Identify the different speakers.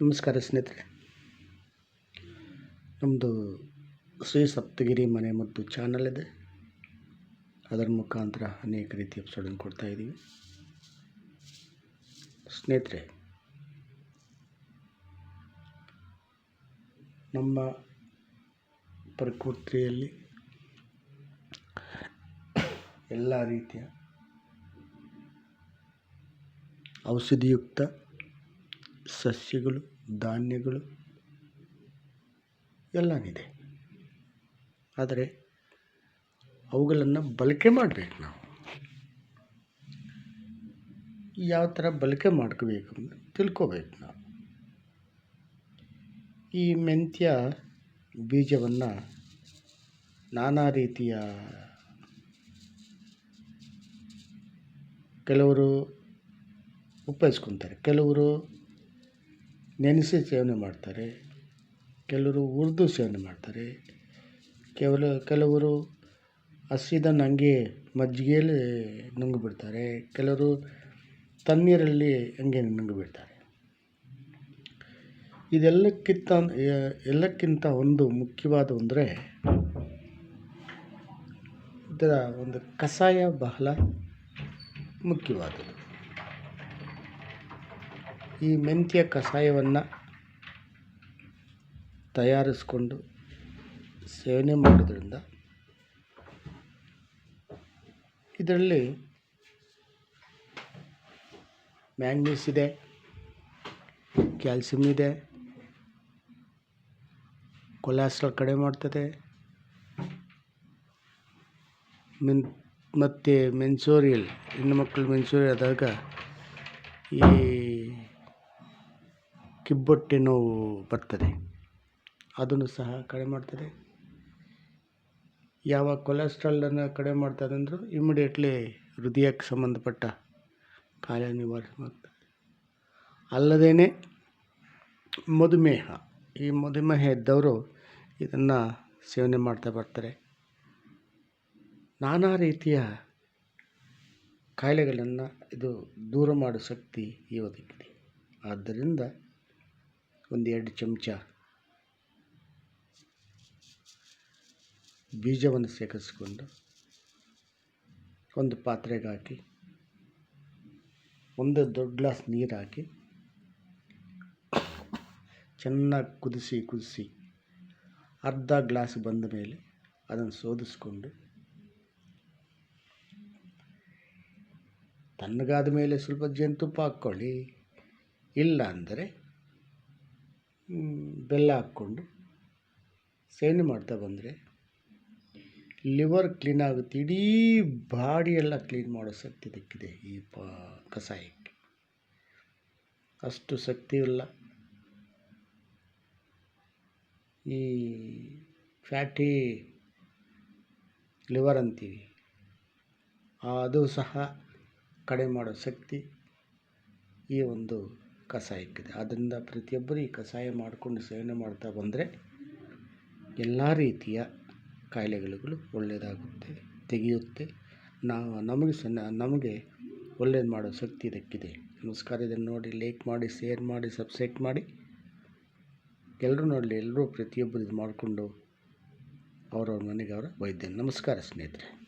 Speaker 1: ನಮಸ್ಕಾರ ಸ್ನೇಹಿತರೆ. ನಮ್ಮದು ಶ್ರೀ ಸಪ್ತಗಿರಿ ಮನೆ ಮತ್ತು ಚಾನಲ್ ಇದೆ. ಅದರ ಮುಖಾಂತರ ಅನೇಕ ರೀತಿಯ ಎಪಿಸೋಡನ್ನು ಕೊಡ್ತಾಯಿದ್ದೀವಿ ಸ್ನೇಹಿತರೆ, ನಮ್ಮ ಪ್ರಕೃತಿಯಲ್ಲಿ ಎಲ್ಲ ರೀತಿಯ ಔಷಧಿಯುಕ್ತ ಸಸ್ಯಗಳು, ಧಾನ್ಯಗಳು ಎಲ್ಲನಿದೆ ಆದರೆ ಅವುಗಳನ್ನು ಬಳಕೆ ಮಾಡಬೇಕು ನಾವು. ಯಾವ ಥರ ಬಳಕೆ ಮಾಡ್ಕೋಬೇಕು ಅಂತ ತಿಳ್ಕೋಬೇಕು ನಾವು. ಈ ಮೆಂತ್ಯ ಬೀಜವನ್ನು ನಾನಾ ರೀತಿಯ ಕೆಲವರು ಉಪಯೋಗಿಸ್ಕೊತಾರೆ. ಕೆಲವರು ನೆನೆಸಿ ಸೇವನೆ ಮಾಡ್ತಾರೆ. ಕೆಲವರು ಹುರ್ದು ಸೇವನೆ ಮಾಡ್ತಾರೆ. ಕೇವಲ ಕೆಲವರು ಹಸಿದನ್ನ ಹಂಗೆ ಮಜ್ಜಿಗೆಯಲ್ಲಿ ನುಂಗಿ ಬಿಡ್ತಾರೆ ಕೆಲವರು ತಣ್ಣೀರಲ್ಲಿ ಹಂಗೆ ನುಂಗಿ ಬಿಡ್ತಾರೆ ಇದೆಲ್ಲಕ್ಕಿಂತ, ಎಲ್ಲಕ್ಕಿಂತ ಒಂದು ಮುಖ್ಯವಾದ ಅಂದರೆ ಇದರ ಒಂದು ಕಷಾಯ ಬಹಳ ಮುಖ್ಯವಾದದ್ದು. ಈ ಮೆಂತ್ಯ ಕಷಾಯವನ್ನು ತಯಾರಿಸ್ಕೊಂಡು ಸೇವನೆ ಮಾಡೋದ್ರಿಂದ ಇದರಲ್ಲಿ ಮ್ಯಾಂಗ್ನೀಸ್ ಇದೆ, ಕ್ಯಾಲ್ಸಿಯಂ ಇದೆ, ಕೊಲೆಸ್ಟ್ರಾಲ್ ಕಡಿಮೆ ಮಾಡ್ತದೆ, ಮೆನ್ ಮತ್ತು ಮೆನ್ಸೋರಿಯಲ್, ಹೆಣ್ಣು ಮಕ್ಕಳು ಮೆನ್ಸೋರಿಯಲ್ ಆದಾಗ ಈ ಕಿಬ್ಬೊಟ್ಟೆ ನೋವು ಬರ್ತದೆ. ಅದನ್ನು ಸಹ ಕಡಿಮೆ ಮಾಡ್ತದೆ. ಯಾವ ಕೊಲೆಸ್ಟ್ರಾಲನ್ನು ಕಡಿಮೆ ಮಾಡ್ತದೆ ಅಂದರೂ ಇಮಿಡಿಯೇಟ್ಲಿ ಹೃದಯಕ್ಕೆ ಸಂಬಂಧಪಟ್ಟ ಕಾಯಿಲೆ ನಿವಾರಣೆ ಮಾಡ್ತದೆ. ಅಲ್ಲದೇ ಮಧುಮೇಹ. ಈ ಮಧುಮೇಹ ಇದ್ದವರು ಇದನ್ನು ಸೇವನೆ ಮಾಡ್ತಾ ಬರ್ತಾರೆ. ನಾನಾ ರೀತಿಯ ಕಾಯಿಲೆಗಳನ್ನು ಇದು ದೂರ ಮಾಡೋ ಶಕ್ತಿ ಈ ಒದಗಿದೆ. ಆದ್ದರಿಂದ ಒಂದು ಎರಡು ಚಮಚ ಬೀಜವನ್ನು ಸೇಕರಿಸಿಕೊಂಡು ಒಂದು ಪಾತ್ರೆಗೆ ಹಾಕಿ, ಒಂದು ದೊಡ್ಡ ಗ್ಲಾಸ್ ನೀರು ಹಾಕಿ, ಚೆನ್ನಾಗಿ ಕುದಿಸಿ ಕುದಿಸಿ ಅರ್ಧ ಗ್ಲಾಸ್ ಬಂದ ಮೇಲೆ ಅದನ್ನು ಶೋಧಿಸ್ಕೊಂಡು ತಣ್ಣಗಾದ ಮೇಲೆ ಸ್ವಲ್ಪ ಜೇನುತುಪ್ಪ ಹಾಕ್ಕೊಳ್ಳಿ. ಇಲ್ಲ ಅಂದರೆ ಬೆಲ್ಲ ಹಾಕ್ಕೊಂಡು ಸೇವನೆ ಮಾಡ್ತಾ ಬಂದರೆ ಲಿವರ್ ಕ್ಲೀನ್ ಆಗುತ್ತೆ. ಇಡೀ ಬಾಡಿ ಎಲ್ಲ ಕ್ಲೀನ್ ಮಾಡೋ ಶಕ್ತಿ ಇದಕ್ಕಿದೆ ಈ ಪ ಕಷಾಯಕ್ಕೆ. ಅಷ್ಟು ಶಕ್ತಿ ಇಲ್ಲ. ಈ ಫ್ಯಾಟಿ ಲಿವರ್ ಅಂತೀವಿ, ಅದು ಸಹ ಕಡಿಮೆ ಮಾಡೋ ಶಕ್ತಿ ಈ ಒಂದು ಕಷಾಯಕ್ಕಿದೆ ಆದ್ದರಿಂದ ಪ್ರತಿಯೊಬ್ಬರು ಈ ಕಷಾಯ ಮಾಡಿಕೊಂಡು ಸೇವನೆ ಮಾಡ್ತಾ ಬಂದರೆ ಎಲ್ಲ ರೀತಿಯ ಕಾಯಿಲೆಗಳು ಒಳ್ಳೆಯದಾಗುತ್ತೆ ತೆಗೆಯುತ್ತೆ. ನಾವು, ನಮಗೆ ಸಣ್ಣ ನಮಗೆ ಒಳ್ಳೇದು ಮಾಡೋ ಶಕ್ತಿ ಇದಕ್ಕಿದೆ. ನಮಸ್ಕಾರ, ಇದನ್ನು ನೋಡಿ ಲೈಕ್ ಮಾಡಿ ಶೇರ್ ಮಾಡಿ ಸಬ್ಸ್ಕ್ರೈಬ್ ಮಾಡಿ. ಎಲ್ಲರೂ ನೋಡಲಿ ಎಲ್ಲರೂ ಪ್ರತಿಯೊಬ್ಬರು ಇದು ಮಾಡಿಕೊಂಡು ಅವರವ್ರ ಮನೆಗೆ ಅವರ ವೈದ್ಯ. ನಮಸ್ಕಾರ ಸ್ನೇಹಿತರೆ.